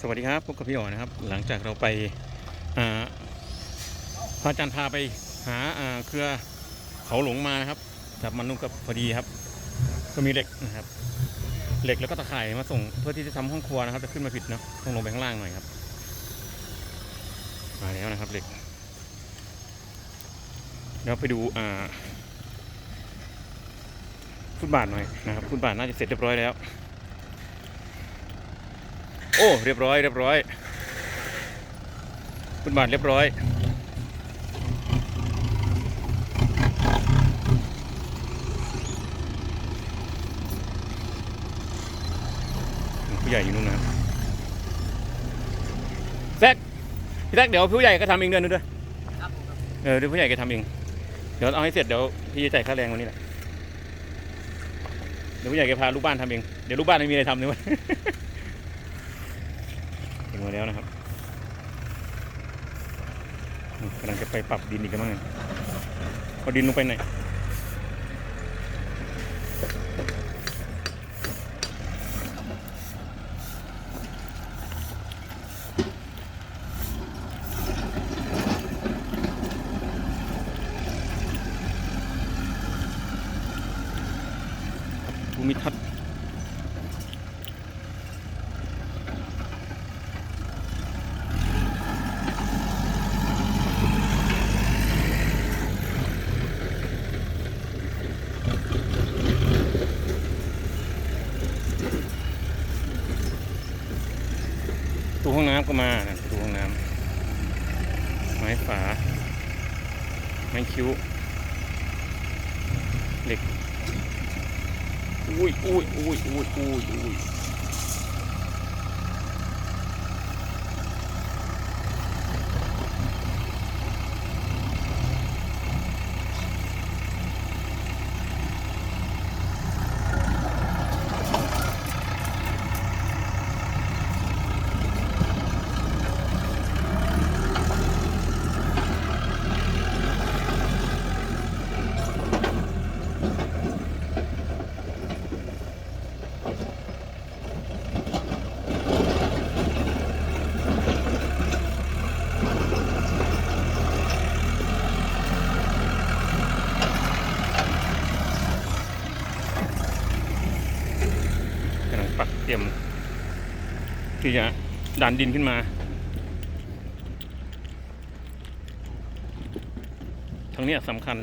สวัสดีครับพบกับพี่อ๋อนะครับ หลังจากเราไปพระอาจารย์พาไปหาเครือเขาหลงมานะครับจับมันนุ่งกับพอดีครับ ก็มีเหล็กนะครับ เหล็กแล้วก็ตะข่ายมาส่งเพื่อที่จะทำห้องครัวนะครับ จะขึ้นมาผิดเนาะต้องลงไปข้างล่างหน่อยครับ มาแล้วนะครับเหล็กเดี๋ยวไปดูอ่าฟุตบาทหน่อยนะครับฟุตบาทน่าจะเสร็จเรียบร้อยแล้ว โอ้เรียบร้อยเรียบร้อยฟุตบาทเรียบร้อย ผู้ใหญ่อยู่นู่นนะครับแซกพี่แซกเดี๋ยวผู้ใหญ่ก็ทำเองเดือนนึงด้วยครับผมครับเออเดี๋ยวผู้ใหญ่ก็ทำเอง เดี๋ยวเอาให้เสร็จเดี๋ยวพี่จะจ่ายค่าแรงวันนี้แหละเดี๋ยวผู้ใหญ่แกพาลูกบ้านทำเอง เดี๋ยวลูกบ้านไม่มีอะไรทำเลยวะถึงมา แล้วนะครับกำลังจะไปปรับดินอีกกันบ้งเอาดินลงไปไหนอยภูมิทัศน์ ห้องน้ำก็มาประตูห้องน้ำไม้ฝา ไม้คิ้วเหล็กอุ้ยอุ้ยอุ้ยอุ้ยอุ้ยอุ้ย เตรียมที่จะดันดินขึ้นมาทางนี้สำคัญ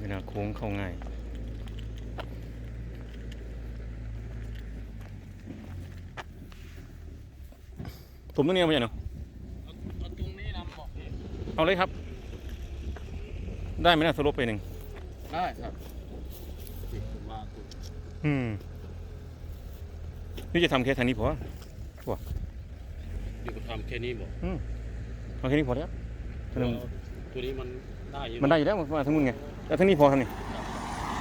เวลาโค้งเข้าง่ายผมต้องเนียมาอย่างเนาะเอาตรงนี้นำบอกเองเอาเลยครับ ได้ไหมนะสลบไปหนึ่งได้ครับติดผมว่าถูกอืมนี่จะทำแค่ทางนี้พอเดี๋ยวผมทำแค่นี้บอกเอาแค่นี้พอแล้วตัวตัวนี้มันได้อยู่มันได้อยู่แล้วมันมาทั้งนู้นไง แล้วทั้งนี้พอทำนี่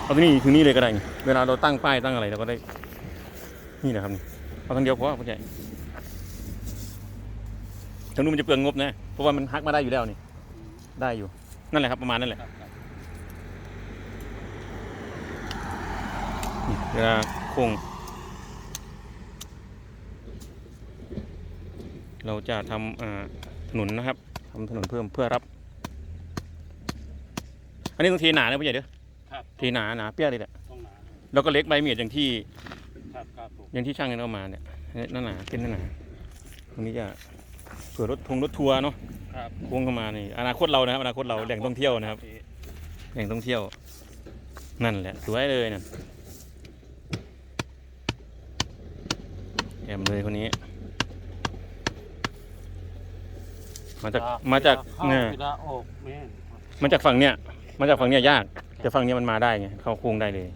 เอาที่นี่ถึงนี่เลยก็ได้ไงเวลาเราตั้งป้ายตั้งอะไรเราก็ได้ นี่แหละครับนี่เอาทางเดียวพอเข้าใจทางนู้นมันจะเปลืองงบนะ เพราะว่ามันฮักมาได้อยู่แล้วนี่ ได้อยู่ นั่นแหละครับประมาณนั่นแหละเวลาคง เราจะทำถนนนะครับทำถนนเพิ่มเพื่อรับ นนี้ต้องเทหนาเลยพ่อใหญ่เด้อครับเทหนาหนาเปี้ยเลยแหละต้องหนาแล้วก็เล็กใบเมียดอย่างที่ครับครับผมอย่างที่ช่างกันเอามาเนี่ยนั่นหนาเป็นนั่นหนาตรงนี้จะเผื่อรถทงรถทัวร์เนาะครับโค้งเข้ามานี่อนาคตเรานะครับอนาคตเราแหล่งท่องเที่ยวนะครับโอเแหล่งท่องเที่ยว นั่นแหละสวยเลยนะแอมเลยคนนี้ มาจากมาจากเข้าเนี่ยเวลาออกแม่นมาจากฝั่งเนี้ย มาจากฝั่งเนี้ยยาก แต่ฝั่งเนี้ยมันมาได้ไงเข้าโค้งได้เลย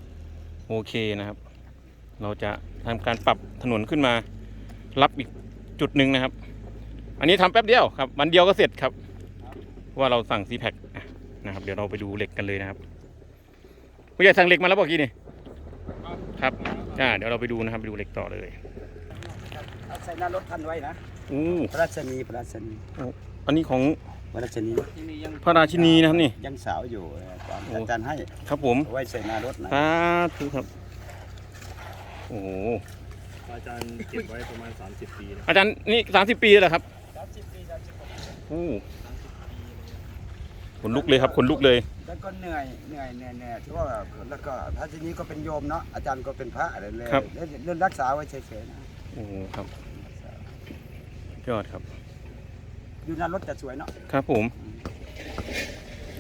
โอเคนะครับ เราจะทำการปรับถนนขึ้นมา รับอีกจุดหนึ่งนะครับ อันนี้ทำแป๊บเดียวครับวันเดียวก็เสร็จครับเพราะว่าเราสั่งซีแพคนะครับ เดี๋ยวเราไปดูเหล็กกันเลยนะครับผู้ใหญ่สั่งเหล็กมาแล้วบอกกี้นี่คครับอ่าเดี๋ยวเราไปดูนะครับไปดูเหล็กต่อเลยเอาใส่หน้ารถท่านไว้นะอู้พระราชนีพระราชนีอันนี้ของ พระราชนีพระราชินีนะครับนี่ยังสาวอยู่อาจารย์โอ้อาจารย์ให้ครับผมเอาไว้ใส่หน้ารถนะสาธุครับโอ้โหอาจารย์เก็บไว้ประมาณ 30 ปีนะอาจารย์นี่สามสิบปีแล้วเหรอครับโอ้ขนลุกเลยครับขนลุกเลยแล้วก็เหนื่อยเหนื่อยเหนื่อยเหนื่อยที่ว่าแล้วก็พระราชนีก็เป็นโยมเนาะอาจารย์ก็เป็นพระอะไรเลยครับเรื่องรักษาไว้เฉยๆนะโอ้โหครับยอดครับ อยู่หน้ารถจะสวยเนาะครับผม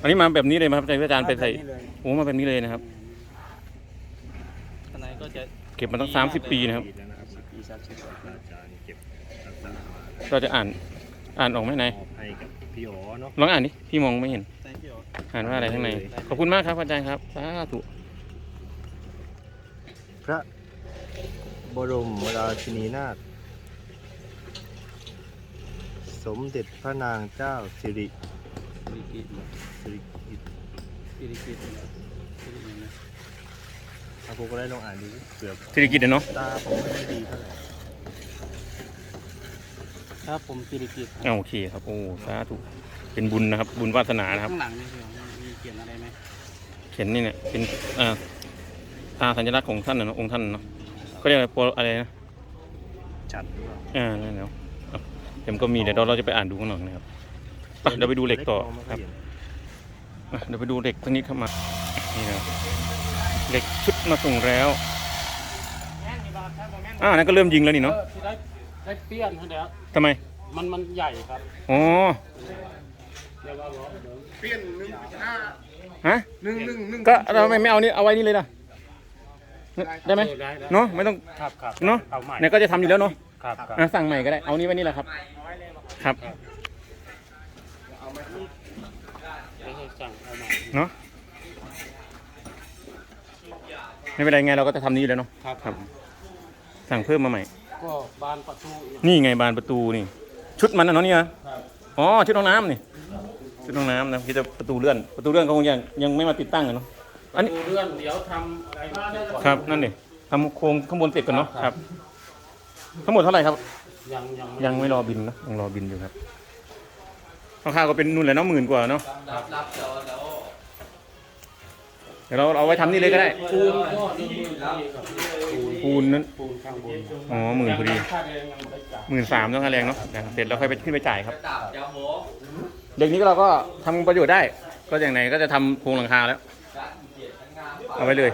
อันนี้มาแบบนี้เลยไหมครับอาจารย์ไปใส่แบบนี้เลยโอ้มาแบบนี้เลยนะครับข้างในก็จะเก็บมาตั้งสามสิบปีนะครับปีแล้วนะครับปีสามสิบกว่าปีอาจารย์เก็บรักษามาเราจะอ่านอ่านออกไหมไหนมอบให้กับพี่อ๋อเนาะลองอ่านดิพี่มองไม่เห็น ใส่เกี่ยวอ่านว่าอะไรข้างในขอบคุณมากครับอาจารย์ครับสาธุพระบรมราชินีนาถ สมเด็จพระนางเจ้าสิริสิริกิตสิริกิติ์สิริกิตสิริกิตนะอากูก็ได้ลองอ่านดูเผื่อเศรษฐกิจอะเนาะตาผมไม่ด้ดีเท่าไหร่ครับผมสิริกิตอ่าโอเคครับโอ้สาธุเป็นบุญนะครับ บุญวาสนานะครับข้างหลังนี่คือมีเขียนอะไรไหมเขียนนี่เนี่ยเป็นอ่าตาสัญลักษณ์ของท่านนะเนอะองค์ท่านเนาะก็เรียกอะไรโปรอะไรนะจัดหรือเปล่า อ่านั่นแล้วเอาเดี๋ยวมันก็มีเดี๋ยวเราจะไปอ่านดูข้างหลังนะครับไปเดี๋ยวไปดูเหล็กต่อครับอะเดี๋ยวไปดูเหล็กตัวนี้เข้ามานี่นะครับเหล็กชุดมาส่งแล้วอ่านั่นก็เริ่มยิงแล้วนี่เนาะที่ได้ได้เปลี่ยนให้แล้วทำไมมันมันใหญ่ครับอ๋อเดี๋ยวว่าบอกเดี๋ยวเปลี่ยนหนึ่งห้าฮะหนึ่งหนึ่งหนึ่งก็เราไม่ไม่เอานี่เอาไว้นี่เลยล่ะได้ไหมเออได้ได้เนาะไม่ต้องครับครับเนาะเอาใหม่เนี่ยก็จะทำอยู่แล้วเนาะ ครับครับอะสั่งใหม่ก็ได้ เอานี้ไว้นี่แหละครับ ครับไม่ใช่สั่งเอาใหม่เนาะไม่เป็นไรไงเราก็จะทำนี้อยู่แล้วเนาะ ครับ ครับ สั่งเพิ่มมาใหม่ ก็บานประตูอีกนี่ไงบานประตูนี่ ชุดมันนะเนาะนี่เหรอครับอ๋อ ชุดห้องน้ำนี่ ชุดห้องน้ำนะพี่จะประตูเลื่อน ประตูเลื่อนเขาคงยังยังไม่มาติดตั้งอะเนาะ อันนี้ประตูเลื่อนเดี๋ยวทำอะไรมาได้ก่อน ครับ นั่นดิทำโครงข้างบนเสร็จก่อนเนาะ ครับ ทั้งหมดเท่าไหร่ครับ ยังยังยังไม่รอบินนะยังรอบินอยู่ครับราคาก็เป็นนู่นแหละเนาะหมื่นกว่าเนาะเดี๋ยวเราเอาไว้ทำนี่เลยก็ได้ปูนก็หนึ่งหมื่นพอดีครับปูนปูนนั้นปูนข้างบนอ๋อหมื่นพอดีค่าแรงยังไม่ได้จ่ายหมื่นสามต้องค่าแรงเนาะเสร็จแล้วค่อยไปขึ้นไปจ่ายครับเด็กนี้ก็เราก็ทำประโยชน์ได้ ก็อย่างไหนก็จะทำโครงหลังคาแล้ว เอาไว้เลย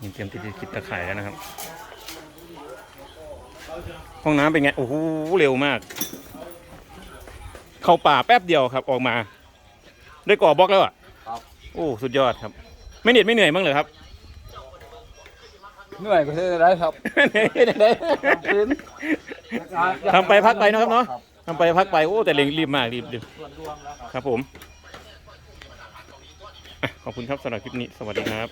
นี่เตรียมติดคิดตะข่ายแล้วนะครับ ห้องน้ำเป็นไง โอ้โห เร็วมาก เข้าป่าแป๊บเดียวครับออกมา ได้ก่อบล็อกแล้วอะโอ้สุดยอดครับ ไม่เหน็ดไม่เหนื่อยบ้างเลยครับเหนื่อยก็ได้ครับทำไปพักไปนะครับเนาะทำไปพักไปโอ้แต่เร่งรีบมากรีบรีบส่วนรวมแล้วครับครับผมอะขอบคุณครับสำหรับคลิปนี้สวัสดีครับ